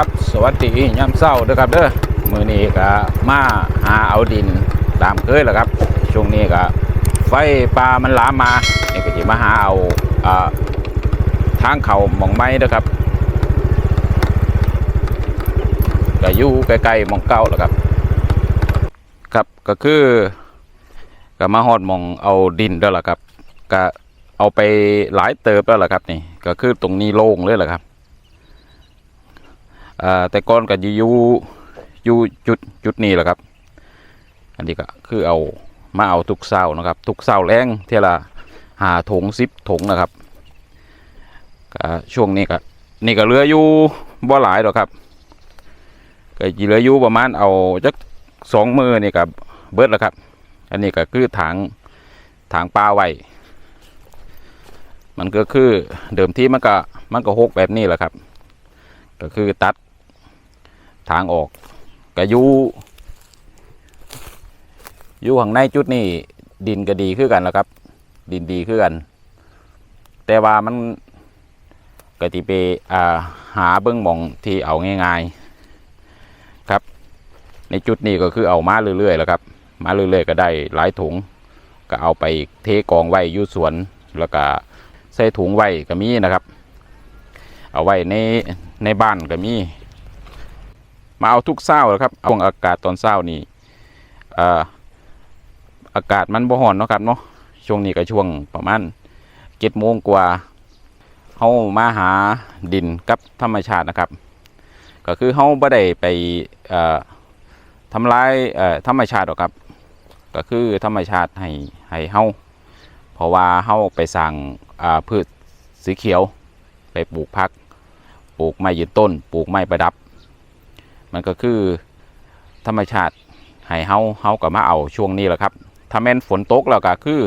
ครับสวัสดียามเช้าเด้อครับเด้อมือนี้ก็มาหาเอาดินตามเคยแหละครับ ช่วงนี้ก็ไฟป่ามันลามมานี่ก็สิมาหาเอาอทางเขาหมองไม้เด้อครับก็อยู่ใกล้ๆหมองเก่าแหละครับ ครับก็คือก็มาฮอดหมองเอาดินแล้วล่ะครับ ก็เอาไปหลายเติบแล้วล่ะครับนี่ก็คือตรงนี้โล่งเลยแหละครับ อ่าแต่ก่อนก็อยู่อยู่จุดจุดนี้แหละครับ อันนี้ก็คือเอามาเอาทุกเศร้านะครับ ทุกเศร้าแรงเท่าละหาถุงสิบถุงนะครับก็ช่วงนี้ก็นี่ก็เหลืออยู่บ่หลายหรอกครับก็เหลืออยู่ประมาณเอาจักสองมือนี่กับเบิดแล้วครับ อันนี้ก็คือถังถังปลาไว้มันก็คือเดิมที่มันก็มันก็หกแบบนี้แหละครับ ก็คือตัด ทางออกก็อยู่อยู่ข้างในจุดนี้ดินก็ดีขึ้นกันแล้วครับ ดินดีขึ้นกัน แต่ว่ามันกติไปอ่าหาเบื้องมองที่เอาง่าย ๆครับ ในจุดนี้ก็คือเอามาเรื่อยๆแล้วครับ มาเรื่อยๆ ก็ได้หลายถุง ก็เอาไปเทกองไว้ยู่สวนแล้วก็ใส่ถุงไว้ก็มีนะครับ เอาไว้ในในบ้านก็มี มาเอาทุกเศร้าแล้วครับเอาอากาศตอนเศร้านี่อ่ออากาศมันบ่ฮ้อนเนาะครับเนาะช่วงนี้ก็ช่วงประมาณเจ็ดโมงกว่าเฮามาหาดินกับธรรมชาตินะครับ ก็คือเฮาบ่ได้ไปอ่อทำลายอ่อธรรมชาติหรอกครับ ก็คือธรรมชาติให้ให้เฮาเพราะว่าเฮาไปสั่งอ่าพืชสีเขียว ไปปลูกพัก ปลูกไม้ยืนต้น ปลูกไม้ประดับ มันก็คือธรรมชาติให้เฮาเฮาก็มาเอาช่วงนี้แหละครับ ถ้าแม่นฝนตกแล้วก็คือ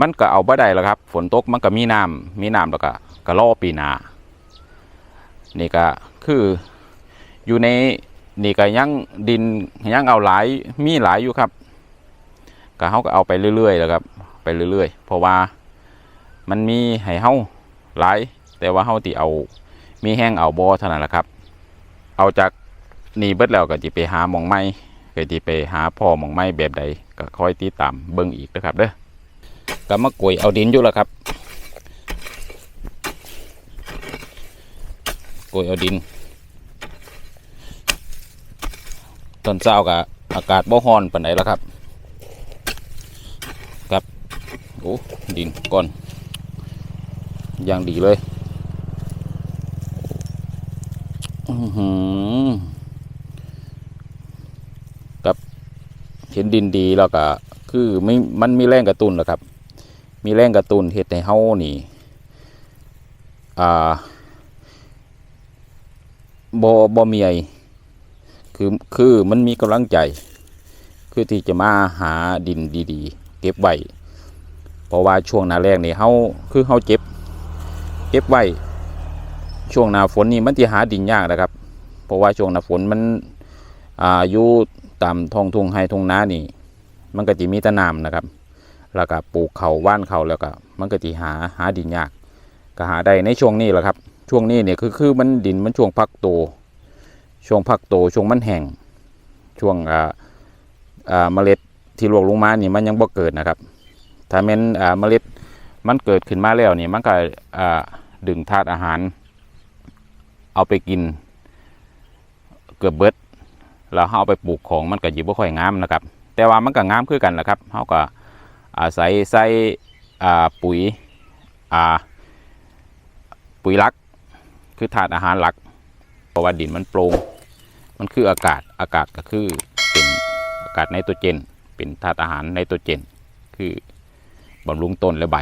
มันก็เอาบ่ได้แล้วครับ ฝนตกมันก็มีน้ำมีน้ำแล้วก็ก็รอปีนานี่ก็คืออยู่ในนี่ก็ยังดินยังเอาหลายมีหลายอยู่ครับก็เฮาก็เอาไปเรื่อยๆแล้วครับ ไปเรื่อยๆ เพราะว่ามันมีให้เฮาหลาย แต่ว่าเฮาติเอามีแห้งเอาบอเท่านั้นแหละครับ เอาจาก นี่เบิดแล้วก็จะไปหาหมองไม้ก็จะไปหาพ่อหมองไม้แบบใดก็คอยติดตามเบิ่งอีกนะครับเด้อก็มากวยเอาดินอยู่แล้วครับกวยเอาดินตอนเช้าก็อากาศบ่ฮ้อนปานใดแล้วครับครับโอ้ดินก่อนอย่างดีเลยอื้อหือกับเห็นดินดีแล้วก็คือไม่มันมีแรงกระตุ้นแหละครับ มีแรงกระตุ้นเฮ็ดให้เฮานี่อ่าบ่บ่มีไอคือคือมันมีกำลังใจ คือที่จะมาหาดินดีๆ เก็บไว้เพราะว่าช่วงหน้าแรกนี่เฮาคือเฮาเจ็บ เก็บไว้ช่วงหน้าฝนนี่มันที่หาดินยากนะครับ เพราะว่าช่วงหน้าฝนมันอ่าอยู่ ตามท้องทุ่งไฮทุ่งนานี่ มันก็จะมีตะนามนะครับ แล้วก็ปลูกเขาว่านเขาแล้วก็มันก็จะหาหาดินยากก็หาได้ในช่วงนี้แหละครับ ช่วงนี้เนี่ยคือคือมันดินมันช่วงพักโต ช่วงพักโตช่วงมันแห้งช่วงอ่าอ่าเมล็ดที่ลวกลงมานี่มันยังบ่เกิดนะครับ ถ้าแม้นอ่าเมล็ดมันเกิดขึ้นมาแล้วนี่มันก็อ่าดึงธาตุอาหาร เอาไปกิน เกือบเบิด แล้วเราเอาไปปลูกของมันก็หยิบบ่ค่อยงามนะครับ แต่ว่ามันก็งามคือกันแหละครับเราก็อาศัยใส่ปุ๋ยปุ๋ยหลัก คือธาตุอาหารหลักเพราะว่าดินมันโปร่งมันคืออากาศอากาศก็คือเป็นอากาศไนโตรเจน เป็นธาตุอาหารไนโตรเจน คือบำรุงต้นและใบ